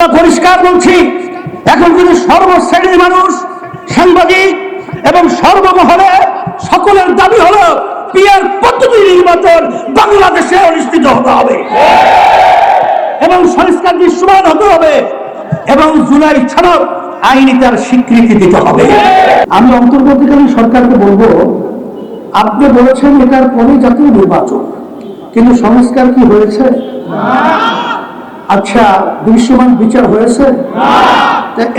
পরিষ্কার বলছি এখন কিন্তু সর্বশ্রেণীর মানুষ সাংবাদিক এবং সর্বমহলে সকলের দাবি হলো পিয়ার পদ্ধতি নির্বাচন বাংলাদেশে অনুষ্ঠিত হতে হবে। এবং সংস্কার দৃশ্যমান হতে হবে এবং জুলাই ছাড়াও আইনি তার স্বীকৃতি দিতে হবে। আমি অন্তর্বর্তীকালীন সরকারকে বলব আপনি বলেছেন এটার পরে জাতীয় নির্বাচন কিন্তু সংস্কার কি হয়েছে? আচ্ছা দৃশ্যমান বিচার হয়েছে?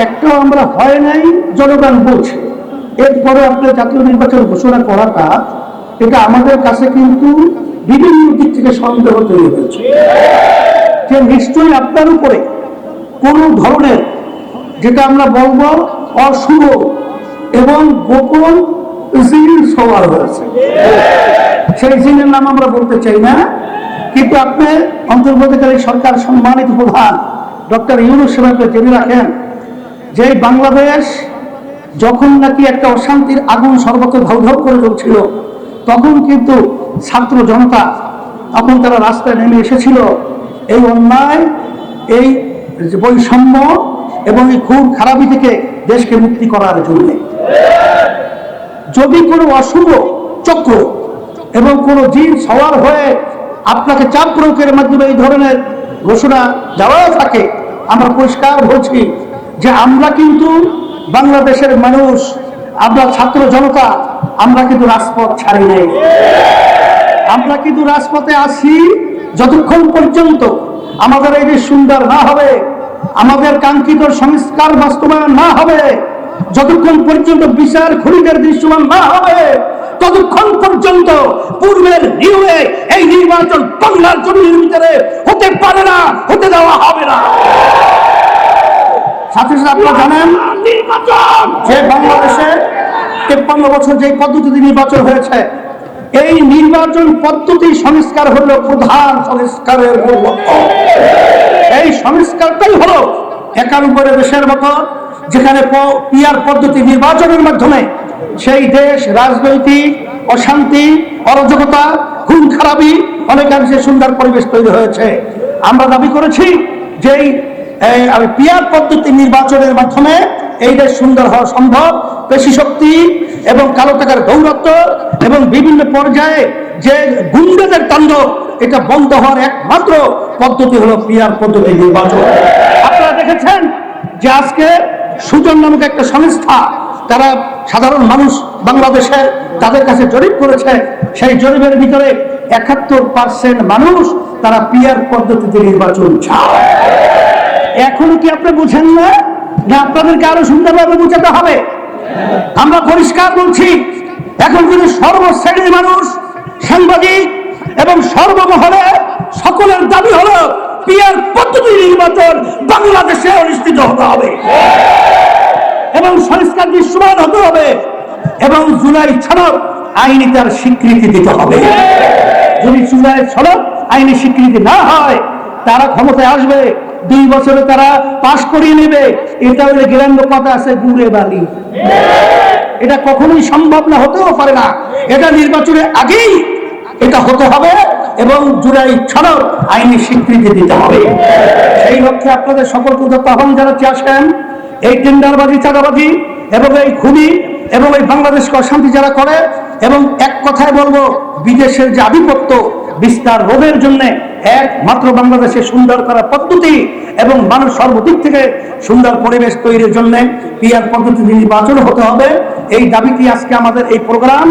একটাও আমরা হয় নাই, জনগণ বলছে। এরপরে আপনার জাতীয় নির্বাচন ঘোষণা করাটা, এটা আমাদের কাছে কিন্তু বিভিন্ন দিক থেকে সন্দেহ তৈরি হয়েছে। যে নিশ্চয়ই আপনার উপরে কোনো ধরনের, যেটা আমরা বলব, অশুভ এবং গোপন জিন সওয়ার হয়েছে। সেই জিনের নাম আমরা বলতে চাই না। কিন্তু আপনি অন্তর্বর্তীকালী সরকার সম্মানিত প্রধান ডক্টর ইউনুস সাহেবকে জেনে রাখেন যে বাংলাদেশ যখন নাকি একটা অশান্তির আগুন সর্বত্র ধাউ করে চলছিল, তখন কিন্তু ছাত্র জনতা তখন তারা রাস্তায় নেমে এসেছিল। এই অন্যায়, এই বৈষম্য এবং এই খুন খারাপি থেকে দেশকে মুক্তি করার জন্য। যদি কোনো অশুভ চক্র এবং কোনো জিন সওয়ার হয়ে আপনাকে চাপ প্রয়োগের মাধ্যমে এই ধরনের ঘোষণা দেওয়া থাকে। আমরা পরিষ্কার বলছি যে আমরা কিন্তু বাংলাদেশের মানুষ, আমরা ছাত্র জনতা, আমরা কিন্তু রাজপথ ছাড়ি নাই। আমরা কিন্তু রাজপথে আসি যতক্ষণ পর্যন্ত আমাদের এই সুন্দর না হবে, আমাদের কাঙ্ক্ষিত সংস্কার বাস্তবায়ন না হবে, যতক্ষণ পর্যন্ত বিচার খুনিদের দৃশ্যমান না হবে ততক্ষণ পর্যন্ত পূর্বের নিয়মে এই নির্বাচন বাংলার জমির ভিতরে হতে পারে না হতে দেওয়া হবে না? সাথে সাথে আপনারা জানেন যে বাংলাদেশে তেপ্পান্ন বছর যে পদ্ধতিতে নির্বাচন হয়েছে এই নির্বাচন পদ্ধতি সংস্কার হলো প্রধান সংস্কারের এই সংস্কারটাই হলো একানব্বই দেশের মতো যেখানে পিয়ার পদ্ধতি নির্বাচনের মাধ্যমে সেই দেশ রাজনৈতিক অশান্তি, অরাজকতা, খুন খারাপি অনেকাংশে সুন্দর পরিবেশ তৈরি হয়েছে। আমরা দাবি করেছি যে পিয়ার পদ্ধতি নির্বাচনের মাধ্যমে এই দেশ সুন্দর হওয়া সম্ভব। পেশি শক্তি এবং কালো টাকার গৌরত্ব এবং বিভিন্ন পর্যায়ে যে গুন্ডাদের তাণ্ডব, এটা বন্ধ হওয়ার একমাত্র পদ্ধতি হলো পিয়ার পদ্ধতি নির্বাচন। আপনারা দেখেছেন যে আজকে সুজন নামক একটা সংস্থা, তারা সাধারণ মানুষ বাংলাদেশের তাদের কাছে জরিপ করেছে, সেই জরিপের ভিতরে একাত্তর পার্সেন্ট মানুষ তারা পিয়ার পদ্ধতিতে নির্বাচন চায়। এখনও কি আপনি বুঝেন না? যে আপনাদেরকে আরও সুন্দরভাবে বুঝাতে হবে। আমরা পরিষ্কার বলছি, এখন কিন্তু সর্বশ্রেণীর মানুষ, সাংবাদিক এবং সর্বমহলে সকলের দাবি হলো পিয়ার পদ্ধতি নির্বাচন বাংলাদেশে অনুষ্ঠিত হতে হবে। এবং সংস্কার দৃশ্যমান হতে হবে। এবং জুলাই ছাড়াও আইনি তার স্বীকৃতি দিতে হবে। যদি জুলাই ছাড়াও আইনি স্বীকৃতি না হয়, তারা ক্ষমতায় আসবে, দুই বছরে তারা পাশ করিয়ে নেবে। এটা হলে গেরাঙ্গ পাতা আছে গুড়ে বালি। এটা কখনোই সম্ভব না, হতেও পারে না। এটা নির্বাচনের আগেই এটা হতে হবে এবং জুলাই ছাড়াও আইনি স্বীকৃতি দিতে হবে। সেই লক্ষ্যে আপনাদের সকলকে আহ্বান জানাচ্ছি। আসেন। এই টেন্ডারবাজি, চাঁদাবাজি এবং এই খুনি এবং এই বাংলাদেশকে অশান্তি যারা করে এবং এক কথায় বলব, বিদেশের যে আধিপত্য, বিস্তার রোধের জন্য একমাত্র বাংলাদেশে সুন্দর করার পদ্ধতি এবং মানুষ সর্বদিক থেকে সুন্দর পরিবেশ তৈরির জন্য পিয়ার পদ্ধতি নির্বাচন হতে হবে। এই দাবিটি আজকে আমাদের এই প্রোগ্রাম